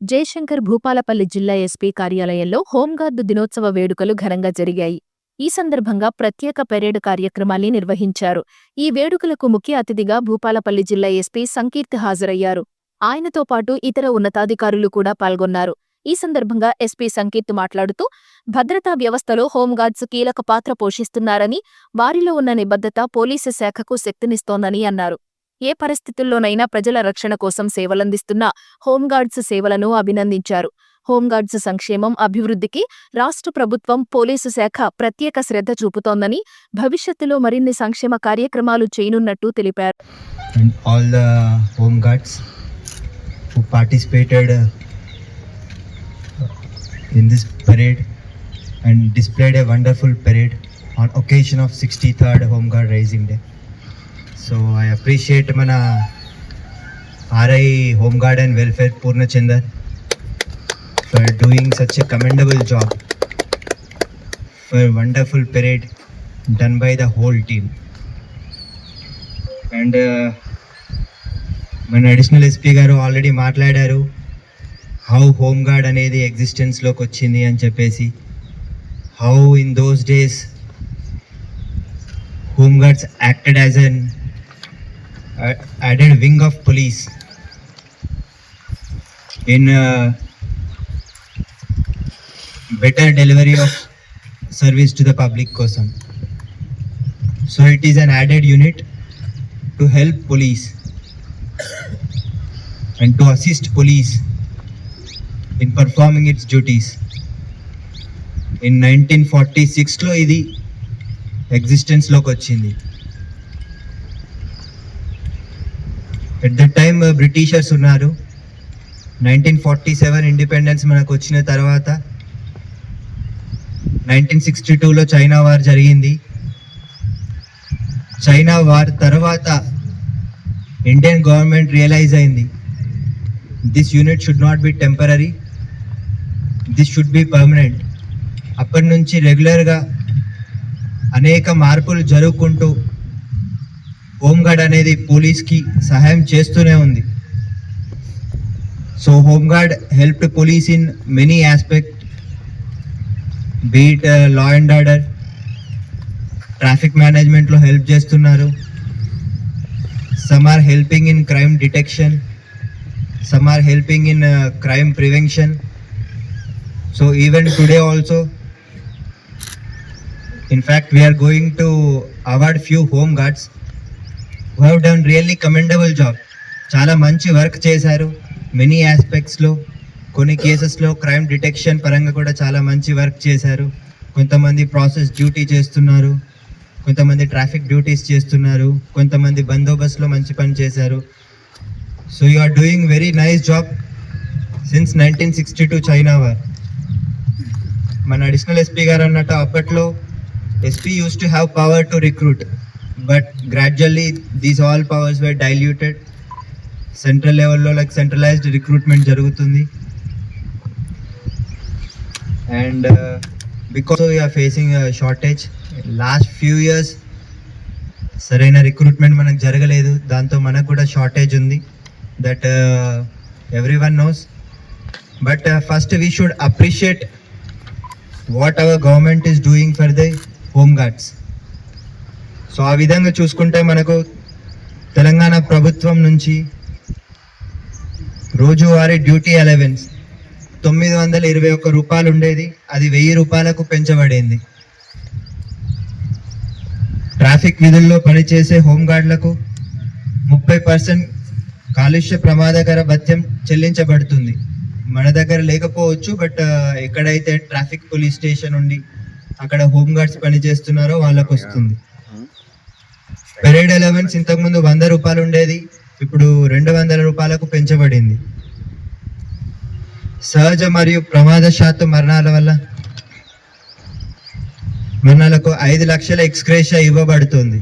జయశంకర్ భూపాలపల్లి జిల్లా ఎస్పీ కార్యాలయంలో హోంగార్డు దినోత్సవ వేడుకలు ఘనంగా జరిగాయి. ఈ సందర్భంగా ప్రత్యేక పెరేడ్ కార్యక్రమాన్ని నిర్వహించారు. ఈ వేడుకలకు ముఖ్య అతిథిగా భూపాలపల్లి జిల్లా ఎస్పీ సంకీర్తి హాజరయ్యారు. ఆయనతో పాటు ఇతర ఉన్నతాధికారులు కూడా పాల్గొన్నారు. ఈ సందర్భంగా ఎస్పీ సంకీర్తి మాట్లాడుతూ భద్రతా వ్యవస్థలో హోంగార్డ్స్ కీలక పాత్ర పోషిస్తున్నారని వారిలో ఉన్న నిబద్ధత పోలీసు శాఖకు శక్తినిస్తోందని అన్నారు. ఏ పరిస్థితుల్లోనైనా ప్రజల రక్షణ కోసం సేవలందిస్తున్న హోంగార్డ్స్ సేవలను అభినందించారు హోంగార్డ్స్ సంక్షేమం అభివృద్ధికి రాష్ట్ర ప్రభుత్వం పోలీసు శాఖ ప్రత్యేక శ్రద్ధ చూపుతోందని భవిష్యత్తులో మరిన్ని సంక్షేమ కార్యక్రమాలు చేయనున్నట్టు తెలిపారు and all the home guards who participated uh, in this parade and displayed a wonderful parade on occasion of 63rd Home Guard Rising Day. So I appreciate మన RI home guard and welfare Purnachander for doing such a commendable job for wonderful parade done by the whole team and మన additional SP గారు already మాట్లాడారు how home guard అనేది ఎగ్జిస్టెన్స్లోకి వచ్చింది అని చెప్పేసి how in those days home guards acted as an added wing of police in better delivery of service to the public కోసం so it is an added unit to help police and to assist police in performing its duties. In 1946 లో ఇది ఎగ్జిస్టెన్స్లోకి వచ్చింది at the time Britishers ఉన్నారు. Nineteen forty seven independence మనకు వచ్చిన తర్వాత nineteen sixty టూలో చైనా వార్ జరిగింది. చైనా వార్ తర్వాత ఇండియన్ గవర్నమెంట్ రియలైజ్ అయింది. This unit should not be temporary this should be permanent అప్పటి నుంచి రెగ్యులర్గా అనేక మార్పులు జరుగుకుంటూ హోంగార్డ్ అనేది పోలీస్కి సహాయం చేస్తూనే ఉంది. So home guard helped police in many aspect beat law and order. Traffic మేనేజ్మెంట్లో హెల్ప్ చేస్తున్నారు. Some are helping in crime detection some are helping in crime prevention so even today also in fact we are going to award few home guards who have done really commendable job చాలా మంచి work చేశారు. Many ఆస్పెక్ట్స్లో కొన్ని కేసెస్లో crime detection పరంగా కూడా చాలా మంచి work చేశారు. కొంతమంది ప్రాసెస్ డ్యూటీ చేస్తున్నారు. కొంతమంది ట్రాఫిక్ డ్యూటీస్ చేస్తున్నారు. కొంతమంది బందోబస్తులో మంచి పని చేశారు. So you are doing very nice job since nineteen sixty two China war మన అడిషనల్ ఎస్పీ గారు అన్నట్టు అప్పట్లో SP use to have power to recruit but gradually these all powers were diluted central లెవెల్లో లైక్ సెంట్రలైజ్డ్ రిక్రూట్మెంట్ జరుగుతుంది. And because we are facing shortage last few years సరైన recruitment మనకు జరగలేదు. దాంతో మనకు కూడా షార్టేజ్ ఉంది. That every one knows but first we should appreciate what our government is doing for the home guards so ఆ విధంగా చూసుకుంటే మనకు తెలంగాణ ప్రభుత్వం నుంచి రోజువారీ డ్యూటీ అలవెన్స్ తొమ్మిది వందల ఇరవై ఒక్క రూపాయలు ఉండేది. అది వెయ్యి రూపాయలకు పెంచబడింది. ట్రాఫిక్ విధుల్లో పనిచేసే హోంగార్డులకు ముప్పై పర్సెంట్ కాలుష్య ప్రమాదకర భత్యం చెల్లించబడుతుంది. మన దగ్గర లేకపోవచ్చు బట్ ఎక్కడైతే ట్రాఫిక్ పోలీస్ స్టేషన్ ఉండి అక్కడ హోంగార్డ్స్ పనిచేస్తున్నారో వాళ్ళకు వస్తుంది పెరేడ్ అలవెన్స్ ఇంతకుముందు వంద రూపాయలు ఉండేది ఇప్పుడు రెండు వందల రూపాయలకు పెంచబడింది. సహజ మరియు ప్రమాదశాత్తు మరణాల వల్ల మరణాలకు ఐదు లక్షల ఎక్స్క్రేషా ఇవ్వబడుతుంది.